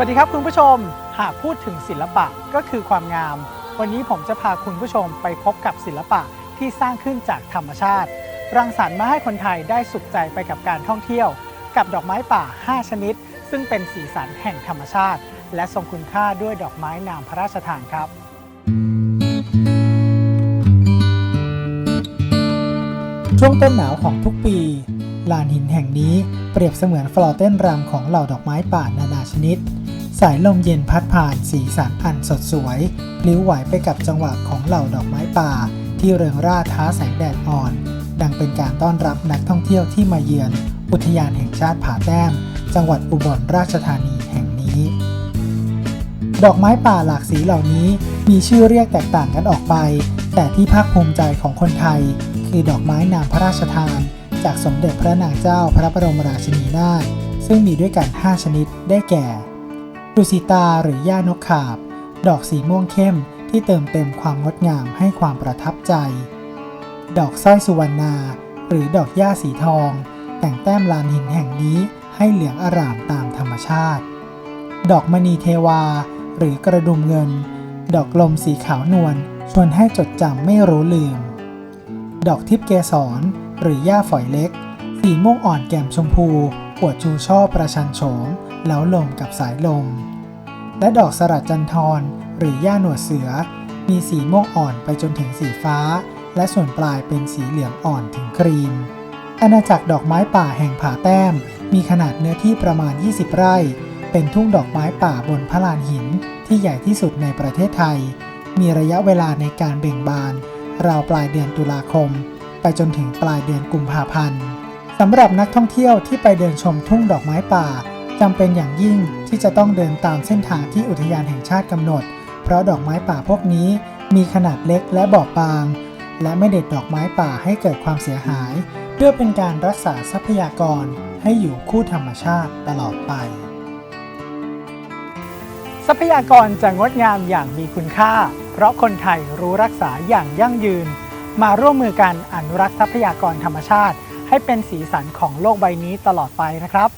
วัสดีครับคุณผู้ชม หากพูดถึงศิลปะก็คือความงาม วันนี้ผมจะพาคุณผู้ชมไปพบกับศิลปะที่สร้างขึ้นจากธรรมชาติ รังสรรค์มาให้คนไทยได้สุขใจไปกับการท่องเที่ยว กับดอกไม้ป่า 5 ชนิด ซึ่งเป็นสีสันแห่งธรรมชาติ และทรงคุณค่าด้วยดอกไม้นามพระราชทานครับช่วงต้นหนาวของทุกปี ลานหินแห่งนี้เปรียบเสมือนฟลอเต้นรำของเหล่าดอกไม้ป่านานาชนิด สายลมเย็นพัดผ่านสีสันอันสดสวยพลิ้วไหวไปกับจังหวะของเหล่าดอกไม้ป่า ที่เริงร่าท้าแสงแดดอ่อน ดังเป็นการต้อนรับนักท่องเที่ยวที่มาเยือน อุทยานแห่งชาติผาแต้ม จังหวัดอุบลราชธานีแห่งนี้ ดอกไม้ป่าหลากสีเหล่านี้มีชื่อเรียกแตกต่างกันออกไป แต่ที่ภาคภูมิใจของคนไทย คือดอกไม้นามพระราชทาน จากสมเด็จพระนางเจ้าพระบรมราชินีนาถซึ่งมีด้วยกัน 5 ชนิดได้แก่ ดุสิตาหรือย่านกขาบ ดอกสีม่วงเข้มที่เติมเต็มความงดงามให้ความประทับใจ ดอกสร้อยสุวรรณา หรือดอกหญ้าสีทอง แต่งแต้มลานหินแห่งนี้ให้เหลืองอร่ามตามธรรมชาติ ดอกมณีเทวา หรือกระดุมเงิน ดอกลมสีขาวนวลชวนให้จดจำไม่รู้ลืม ดอกทิพย์เกสรหรือหญ้าฝอยเล็ก สีม่วงอ่อนแก้มชมพูปวดชูช่อประชันโฉม แล้วลมกับสายลม และดอกสลัดจันทรหรือหญ้าหนวดเสือ มีสีม่วงอ่อนไปจนถึงสีฟ้า และส่วนปลายเป็นสีเหลืองอ่อนถึงครีม อาณาจักรดอกไม้ป่าแห่งผาแต้ม มีขนาดเนื้อที่ประมาณ 20 ไร่ เป็นทุ่งดอกไม้ป่าบนพระลานหินที่ใหญ่ที่สุดในประเทศไทย มีระยะเวลาในการเบ่งบาน ราวปลายเดือนตุลาคม ไปจนถึงปลายเดือนกุมภาพันธ์สำหรับนักท่องเที่ยวที่ไปเดินชมทุ่งดอกไม้ป่า จำเป็นอย่างยิ่งที่จะต้องเดินตามเส้นทางที่อุทยานแห่งชาติกำหนด เพราะดอกไม้ป่าพวกนี้มีขนาดเล็กและบอบบาง และไม่เด็ดดอกไม้ป่าให้เกิดความเสียหาย เพื่อเป็นการรักษาทรัพยากรให้อยู่คู่ธรรมชาติตลอดไป ทรัพยากรจะงดงามอย่างมีคุณค่า เพราะคนไทยรู้รักษาอย่างยั่งยืน มาร่วมมือกันอนุรักษ์ทรัพยากรธรรมชาติ ให้เป็นสีสันของโลกใบนี้ตลอดไปนะครับ